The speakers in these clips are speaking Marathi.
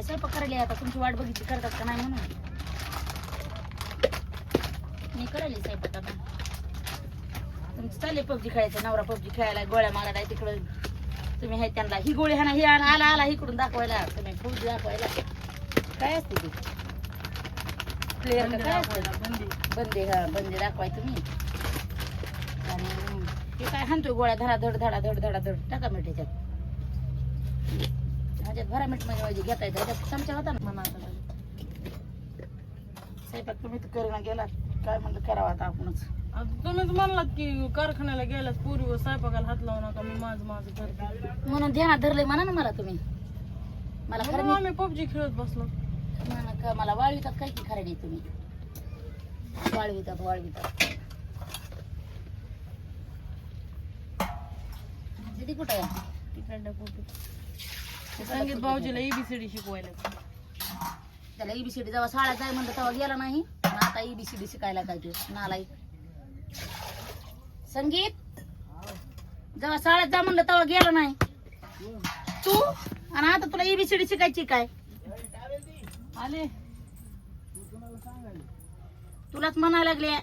काय स्वयंपाक करायला आता? तुमची वाट बघितली करतात का नाही म्हणून. मी करायला स्वयंपाक आता. तुमचं चालले पबजी खेळायचं नवरा पबजी खेळायला गोळ्या मारायला तिकडं. तुम्ही हे त्यांना ही गोळी हा ही आला आला आला इकडून दाखवायला. तुम्ही पबजी दाखवायला. काय असते ती? प्लेअर काय असते? बंदी बंदे हा बंदे दाखवाय तुम्ही. आणि हे काय हाणतोय गोळ्या? धडा धड धडा धड धडा धड. टाका मीठ ह्याच्यात भरा मीठ म्हणजे माझी घेता येतं. ह्याच्यात चमचा होता ना म्हणा आता. स्वयंपाक तुम्ही तर करेना गेला काय म्हणलं करावं आता आपणच. आता तुम्हीच म्हणलात की कारखान्याला गेल्यास पूर्वी स्वयंपाकाला हात लावू नका मी माझं माझं करते. म्हणून ध्यानात धरलंय म्हणा ना मला तुम्ही. मला खरं म्हणून आम्ही पबजी खेळत बसलो. म्हणा का मला वाळवितात काय की खरं नाही तुम्ही? वाळवितात वाळवितात दीदी कुठं आहे? तिकडल्या पोटी संगीत भाऊजीला एबीसीडी शिकवायला. त्याला एबीसीडी जेव्हा शाळेत जाय म्हणलं तेव्हा गेला नाही. आणि आता एबीसीडी शिकायला काय ते? नालाई संगीत? जेव्हा शाळेत जा म्हणलं तेव्हा गेला नाही. तू? आणि आता तुला एबीसीडी शिकायची काय? आले. तुलाच म्हणायला लागले.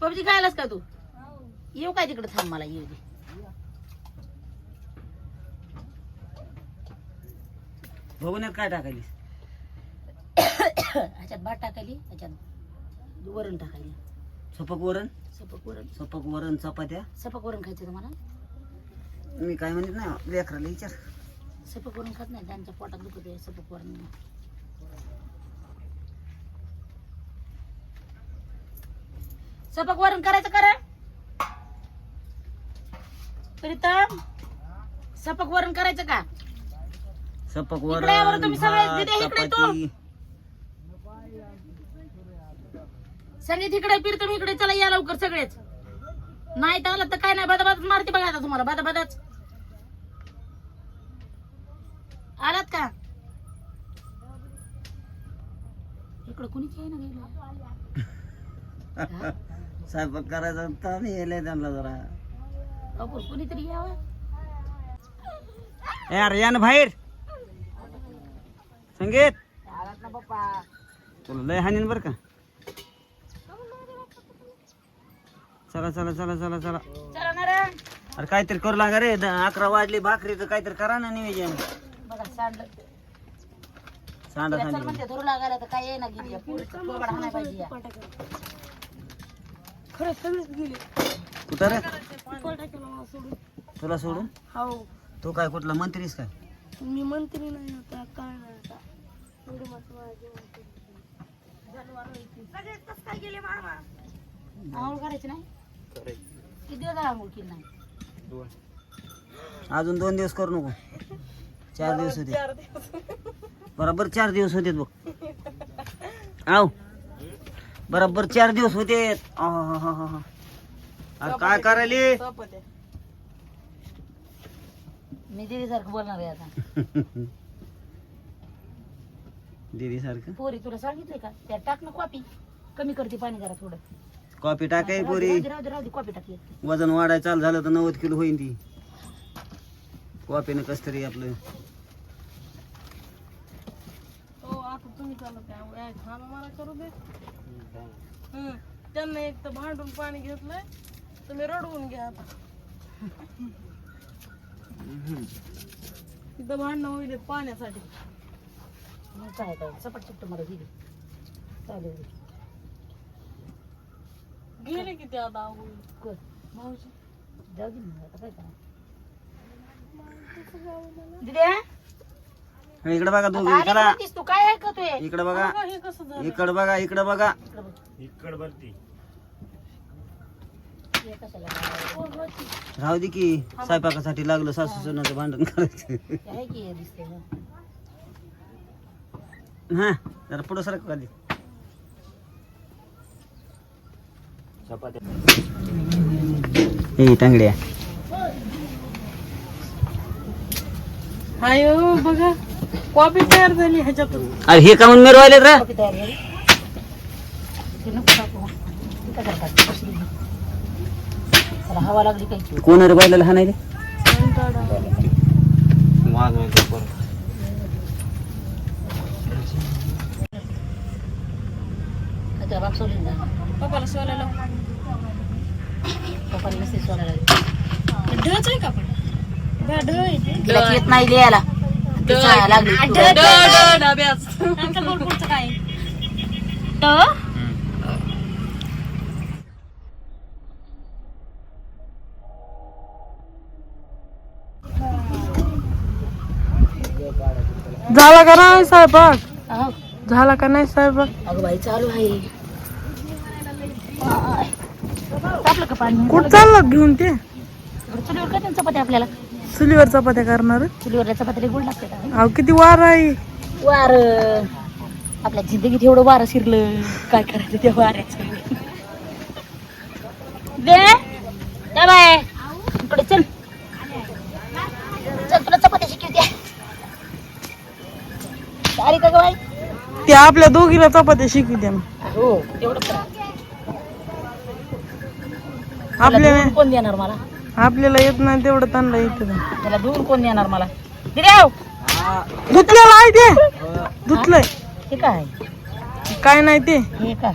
पबजी खायलास का तू? येऊ काय तिकडे थांब मला येऊ दे. बघून काय टाकायली? ह्याच्यात भात टाकायली ह्याच्यात वरण टाकायली. सपक वरण? सपक वरण. सपक वरण चपात्या? सपक वरण खायचं तुम्हाला? मी काय म्हणत नाही लेकराला विचार. सपक वरण खात नाही त्यांच्या पोटात दुखत आहे सपक वरण. सपक वरण करायचं करा प्रीतम सपक वरण करायचं का? सपक इकडे या बरं वरण तुम्ही सगळे. भात, दिदे, इकडे तू. चपाती. संगीत इकडे प्रीतम इकडे चला या लवकर सगळेच. नाही तर आलं तर काय नाही बदाबदाच मारते बघा आता तुम्हाला बदाबदाच. आलात का? इकडं कुणीच आहे ना गेलं स्वयंपाक करायचा तर यायला त्यांना जरा. कुणीतरी यावं? यार या ना बाहेर. संगीत? तुला लय हानीन बर का. चला चला चला चला चला. अरे काहीतरी करू लागा रे. द- अकरा वाजली भाकरीचं काहीतरी करा ना नियोजन. बघा सांडलं. सांडा चल म्हणते धरू लागायला तर काय येईना गेली या पोरीचं कोबड हाणाय पाहिजे या. खरं सगळेच गेले. कुठं रे? तुला सोडून? तू काय कुठला मंत्रीस काय? मी मंत्री नाही आता काय नाही आता. एवढी मात्र माझी मंत्री. आंघोळ करायची नाही? किती दिवस झाला आंघोळ केली नाही? अजून दोन दिवस करू नको. चार दिवस होते. बरोबर चार दिवस होते बघ. आव बरोबर चार दिवस होते. काय करायली? मी दिदी सारखं बोलणार आहे आता दीदी सारखं पोरी तुला का? त्या टाक ना कॉपी कमी करते पाणी जरा थोडं. कॉफ़ी टाकाय राहू दे, पोरी? राहू दे, राहू दे, राहू दे, कॉपी टाकली वज़न वाढायला चालू झालं तर नव्वद किलो होईन ती. कॉफीनं कस तरी आपलं. हो आता तुम्ही चालत आहे खाना मला करू दे. हं. त्यांना एक तर भांडून पाणी घेतलंय. तुम्ही रडवून घ्या आता. तिथं भांडणं होईल पाण्यासाठी. काय काय चपट चिपट मला दिली चालेल. गेले की ते आता आंघोळी. भाऊजी जाऊ दे आता काय करा इकडे बघा दोघी करा तू काय ऐकतोय? इकडे बघा. बघा हे कसं झालं? इकडे बघा इकडे बघा. इकडं बघ. राहू दे की स्वयंपाकासाठी लागलं सासू सुनाचं भांडण करायचं हे आहे की हे दिसते ना. हा जरा पुढं सरक खाली ए तांगड्या हाय हो, बघा कॉपी तयार झाली ह्याच्यातून अरे हे का म्हणून मिरवायले रे कॉपी तयार झाली ते नको टाकू. ते काय करतात? हवा लागली काय की? कोण रे बायला हाणायले माझ माहिती परत त्या बाप सोडून जा पप्पाला सोलायला पप्पाला नसते सोडायला ढच आहे का पण बा, ढ आहे ते. तिला येत नाही लिहायला ती छाया लागली डब्याच. बोल झाला का नाही स्वयंपाक? अहो, झाला का नाही स्वयंपाक? अगं बाई चालू आहे. आय. तापलं का पाणी? कुठं चाललं घेऊन ते? बरं, चुलीवर चपाती आपल्याला? चुलीवर चपात्या करणार? चुलीवर चपाती गुड लागते का अहो किती वार आहे. वार. आपल्या जिंदगीत एवढं वारं शिरलं. काय करायचं त्या वाऱ्याचं? दे. दे बाय इकडे चल चल तुला चपात्या शिकवते अरे का ग बाई ते आपल्या दोघीला चपात्या शिकवी द्या हो तेवढं करा. आपल्याला धुवून कोण देणार मला? आपल्याला येत नाही तेवढं त्यांना येत त्याला धुवून कोण देणार मला? दिराव धुतलेलं आहे ते? धुतलंय. हे काय? काय नाही ते. हे काय?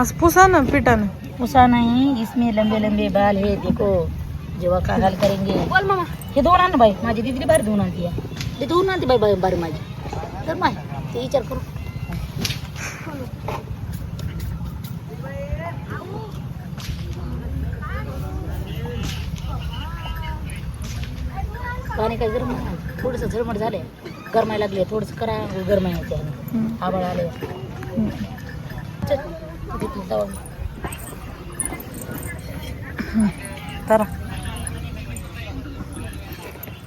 असं पुसा ना पिठानं. उषा नहीं इसमें लंबे लंबे बाल है देखो. जेव्हा का हाल करेंगे. बोल मामा. हे दोन आण बाई. माझी दीदी बाहेर धुवून आणती आहे. ते धुवून आणते बाई बाई बारी माझी. तर माय. ते विचार करू. पाणी काय गरम नाही. थोडंसं झळमट झालंय. गरमायला लागले थोडंसं करा गरमायचे आबाळ आले करा.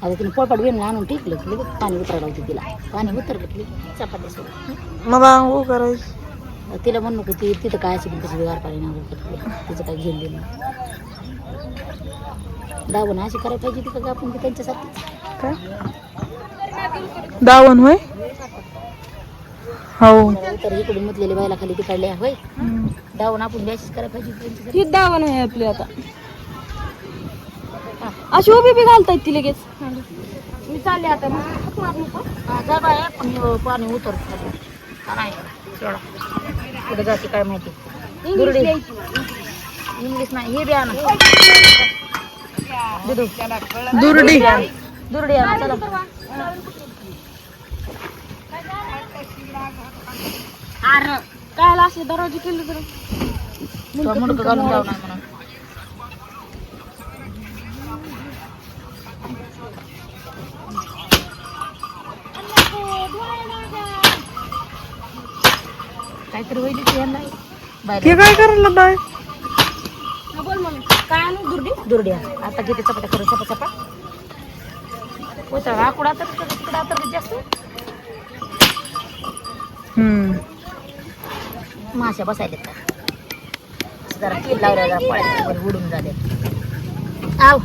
आता तिने पोळपाट वेळ आणून टिकलं की पाणी उतरायला होते तिला. पाणी उतरलं की लगेच चपात्या सोड मला आंघोळ करायची. तिला म्हणू की ती तिथं काय असेल तशी गार पाणी नाही तिचं काय घेऊन देणं दावण अशी करायला पाहिजे तिथं का आपण त्यांच्यासाठी काय? दावण होय? हो. तर इकडून मुतलेली बायला खाली तिकडल्या होय. दावण आपण बॅचीच करायला पाहिजे त्यांच्यासाठी ही दावण आहे आपली आता. अशी उभी बी घालतायत ती लगेच. मी चालले आता. जा बाय पण पाणी उतर. नाही. सोडा. कुठे जाते काय माहिती? इंग्लिश नाही हे बी आणा. दुर्डी. दुर्डी आणा चला. अरे कायला असे दरवाजे केले तर? मुंडकं घालून जाऊ काहीतरी होईल ते काय करायला बाय? काय आणू? दुर्डी? दुर्डी आण. आता घेते चपात्या करू चपा चपा. पोचा आकुडा तर तिकडे तर जास्त. माश्या बसायला का? जरा तेल लावल्या जरा पळ्या वर उडून झाले आव.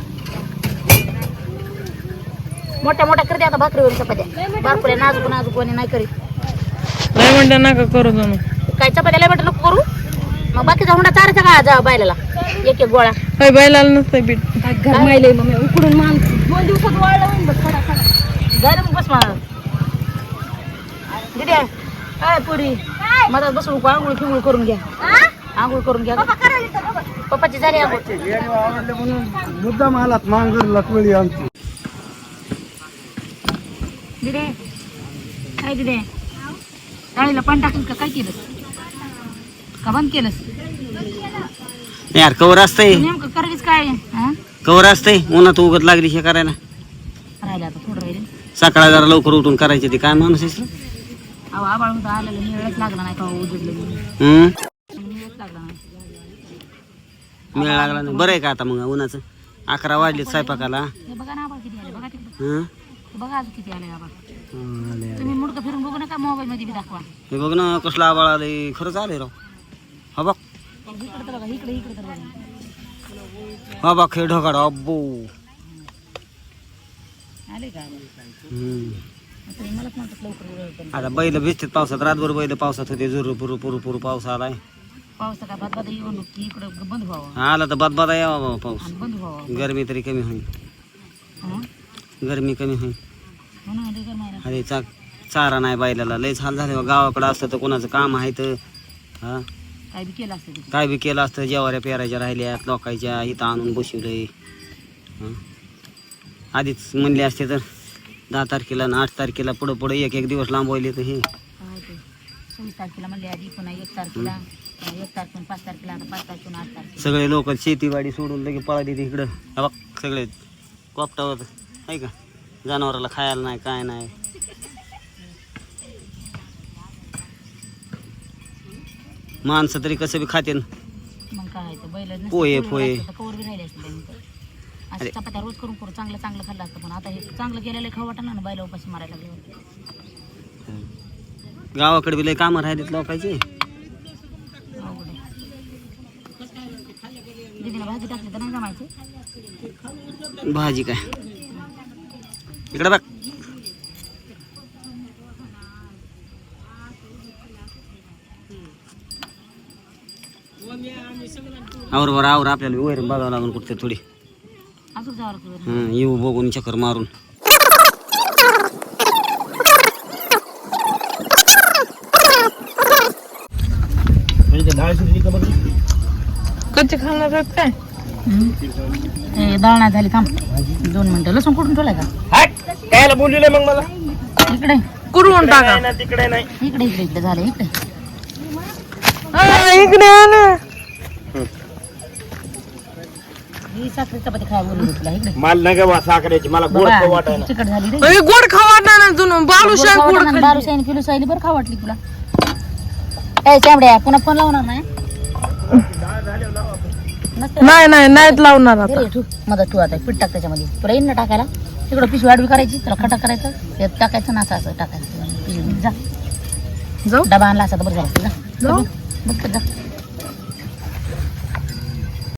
मोठ्या मोठ्या करते आता भाकरीवर चपात्या. बारकुल्या नाजूक नाजूक कोणी नाही करीत. नाही म्हणता नका करू जाणू काय चपात्याला बेटा नको करू? मग बाकीचा हुंडा चारायचा का जा बायला एक एक गोळा. काय बायला नसतंय पीठ काय मग उकडून मान दोन दिवसात वाळलं होईन बघ खडा खडा. जायला मग बस मला दिदी काय पुरी? मला बसून नको आंघोळ फिंगोळ करून घ्या. आंघोळ करून घ्या. पप्पाची झाली आंघोळ मुद्दाम आलात मांगर लकवली आमची दिदे काय दिदे? डाळीला पाणी टाकून का काय केलंस का बंद केलंस? यार कवर असतंय. नेमकं करायच काय? हा? कवर असतंय. उन्हात उगत लागली हे करायला. राहिलं आता थोडं राहिलं. सकाळी जरा लवकर उठून करायचे ते काय माणूस आहेस रे? अहो आबाळ होतं. आलेलं लागला नाही का उजडलं मी. हम्म? निळच लागला नाही. मिळ लागला नाही. बरं आहे का आता मग उन्हाचं? अकरा वाजले स्वयंपाकाला. हे बघा ना आबाळ किती आले. बघा तिकडं. हं? हे बघा आज किती आले आबाळ हं, आले, आले. तुम्ही मुडकं फिरून बघू नका मोबाईल मध्ये बी दाखवा. हे बघ ना कसला आबाळ आले खरंच आले राव. हा बघ. हा बघ हे ढगाड अब्बो. आता बैल भिजतात पावसात रातभर बैल पावसात होते जुरू पुरू पुरू पुरू पाऊस आलाय. आला तर बाद बादा यावा बाबा पाऊस. गर्मी गरमी तरी कमी होईल. गर्मी गरमी कमी होईल. अरे चा चारा नाही बैलाला लयच हाल झाले बा. गावाकडं असतं तर कोणाचं काम आहे तर हा? काय बी केलं असतं काय बी केलं असतं जेवाऱ्या पेरायच्या राहिल्यात लोकांच्या इथं आणून बसवलंय. आधीच म्हणले असते तर दहा तारखेला आणि आठ तारखेला पुढं पुढं एक एक दिवस लांबवले तर हे. काय ते? सव्वीस तारखेला म्हणले आधी पुन्हा एक तारखेला. पुन्हा एक तारखेला पाच तारखेला आता पाच तारखेला आठ तारखेला. सगळे लोक शेतीवाडी सोडून लगे पळाली ते इकडं. बघ सगळे कोपटावर आहे का? जनावराला खायला नाही काय नाही. माणसं तरी कसं बी खाते मग काय बैल नसते, पोहे, पोहे. राहायचं तर कवर बी राहिले असते त्यांनी तर. असं अरे. चपात्या रोज करून करून चांगलं चांगलं खाल्लं असतं पण आता हे चांगलं खाऊ ना बैला उपाशी मारायला लागले गावाकडे बी लय कामं राहिलीत लोकांची अवघड आहे. दीदीला भाजी टाकली तर नाही जमायची भाजी काय इकडे बघ आवर बरं आवर आपल्याला वैर बघावं लागून कुठते थोडी. अजून हं, येऊ बघून चक्कर मारून. कच्चे खाणार आहेत काय? डाळ नाही झाली थांब. दोन मिनिटं. लसूण कुठून ठेवलाय का? कायला बोलले मग मला. इकडे. कुरवून टाका? तिकडे नाही इकडे इकडे इकडे झालं इकडे. हा, इकडे आ ही खाय तुला इकडे. मला नाही साखरेची मला गोड खाऊ बाबा, वाटायला. चिकट झाली रे. अरे, गोड खावा ना जुनं बालुशाही गोड खाल्ली. साईन किलो साईली बरं खा वाटली तुला. काय चांबड्या पुन्हा फोन लावणार नाही? नसते नाही नाही नाहीत लावणार आता. घरी ठेव मदत ठेव आता. पीठ टाक त्याच्यामध्ये. तुला येईन ना टाकायला? तिकडं पिशवी आडवी करायची त्याला खटा करायचं. ते टाकायचं ना असं असं टाकायचं. पिशवी जा. जाऊ. डबा आणला असा तर बरं झालं. जा. बघ जा.